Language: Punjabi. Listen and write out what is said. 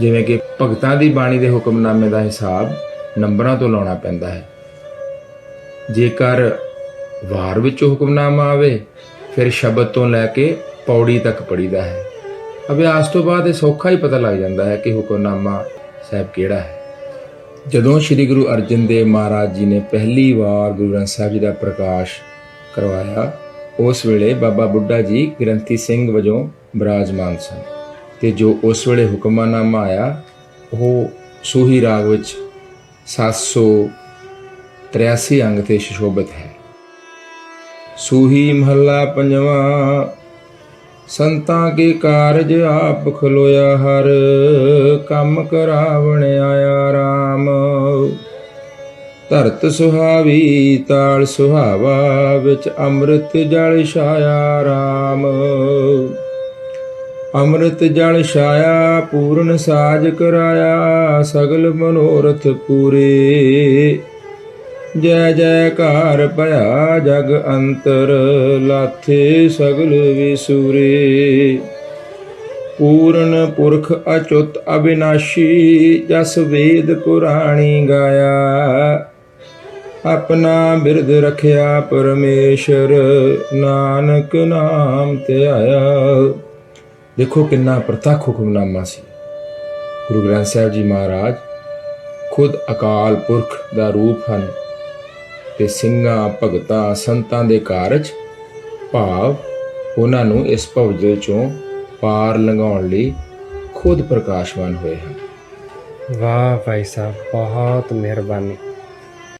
ਜਿਵੇਂ ਕਿ ਭਗਤਾਂ ਦੀ ਬਾਣੀ ਦੇ ਹੁਕਮਨਾਮੇ ਦਾ ਹਿਸਾਬ ਨੰਬਰਾਂ ਤੋਂ ਲਾਉਣਾ ਪੈਂਦਾ ਹੈ। ਜੇਕਰ ਵਾਰ ਵਿੱਚ ਹੁਕਮਨਾਮਾ ਆਵੇ, ਫਿਰ ਸ਼ਬਦ ਤੋਂ ਲੈ ਕੇ ਪੌੜੀ ਤੱਕ ਪੜੀਦਾ ਹੈ। ਅਭਿਆਸ ਤੋਂ ਬਾਅਦ ਇਹ ਸੌਖਾ ਹੀ ਪਤਾ ਲੱਗ ਜਾਂਦਾ ਹੈ ਕਿ ਹੁਕਮਨਾਮਾ ਸਾਹਿਬ ਕਿਹੜਾ ਹੈ। ਜਦੋਂ ਸ੍ਰੀ ਗੁਰੂ ਅਰਜਨ ਦੇਵ ਮਹਾਰਾਜ ਜੀ ਨੇ ਪਹਿਲੀ ਵਾਰ ਗੁਰੂ ਗ੍ਰੰਥ ਸਾਹਿਬ ਜੀ ਦਾ ਪ੍ਰਕਾਸ਼ ਕਰਵਾਇਆ, ਉਸ ਵੇਲੇ ਬਾਬਾ ਬੁੱਢਾ ਜੀ ਗ੍ਰੰਥੀ ਸਿੰਘ ਵਜੋਂ ਬਿਰਾਜਮਾਨ ਸਨ। ਤੇ ਜੋ ਉਸ ਵੇਲੇ ਹੁਕਮਨਾਮਾ ਆਇਆ, ਉਹ ਸੂਹੀ ਰਾਗ ਵਿੱਚ 783 ਅੰਗ ਤੇ ਸ਼ੋਭਿਤ ਹੈ। ਸੂਹੀ ਮਹੱਲਾ ਪੰਜਵਾਂ, ਸੰਤਾਂ ਕੇ ਕਾਰਜ ਆਪ ਖਲੋਇਆ ਹਰ, ਕੰਮ ਕਰਾਵਣ ਆਇਆ RAM ਧਰਤ ਸੁਹਾਵੀ, ਤਾਲ ਸੁਹਾਵਾ ਵਿੱਚ ਅੰਮ੍ਰਿਤ ਜਲ ਛਾਇਆ RAM ਅੰਮ੍ਰਿਤ ਜਲ ਛਾਇਆ, ਪੂਰਨ ਸਾਜ ਕਰਾਇਆ, ਸਗਲ ਮਨੋਰਥ ਪੂਰੇ। ਜੈ ਜੈਕਾਰ ਭਇਆ ਜਗ ਅੰਤਰ, ਲਾਥੇ ਸਗਲ ਵਿਸੂਰੇ। ਪੂਰਨ ਪੁਰਖ ਅਚੁਤ ਅਬਿਨਾਸ਼ੀ, ਜਸ ਵੇਦ ਪੁਰਾਣੀ ਗਾਇਆ। ਆਪਣਾ ਬਿਰਦ ਰਖਿਆ ਪਰਮੇਸ਼ਰ, ਨਾਨਕ ਨਾਮ ਧਿਆਇਆ। ਦੇਖੋ ਕਿੰਨਾ ਪ੍ਰਤੱਖ ਹੁਕਮਨਾਮਾ ਸੀ। ਗੁਰੂ ਗ੍ਰੰਥ ਸਾਹਿਬ ਜੀ ਮਹਾਰਾਜ ਖੁਦ ਅਕਾਲ ਪੁਰਖ ਦਾ ਰੂਪ ਹਨ ਤੇ ਸਿੰਘਾਂ, ਭਗਤਾਂ, ਸੰਤਾਂ ਦੇ ਕਾਰਜ ਭਾਵ ਉਹਨਾਂ ਨੂੰ ਇਸ ਭਵਜਲ ਚੋਂ ਪਾਰ ਲੰਘਾਉਣ ਲਈ ਖੁਦ ਪ੍ਰਕਾਸ਼ਵਾਨ ਹੋਏ ਹਨ। ਵਾਹ ਭਾਈ ਸਾਹਿਬ, ਬਹੁਤ ਮਿਹਰਬਾਨੀ।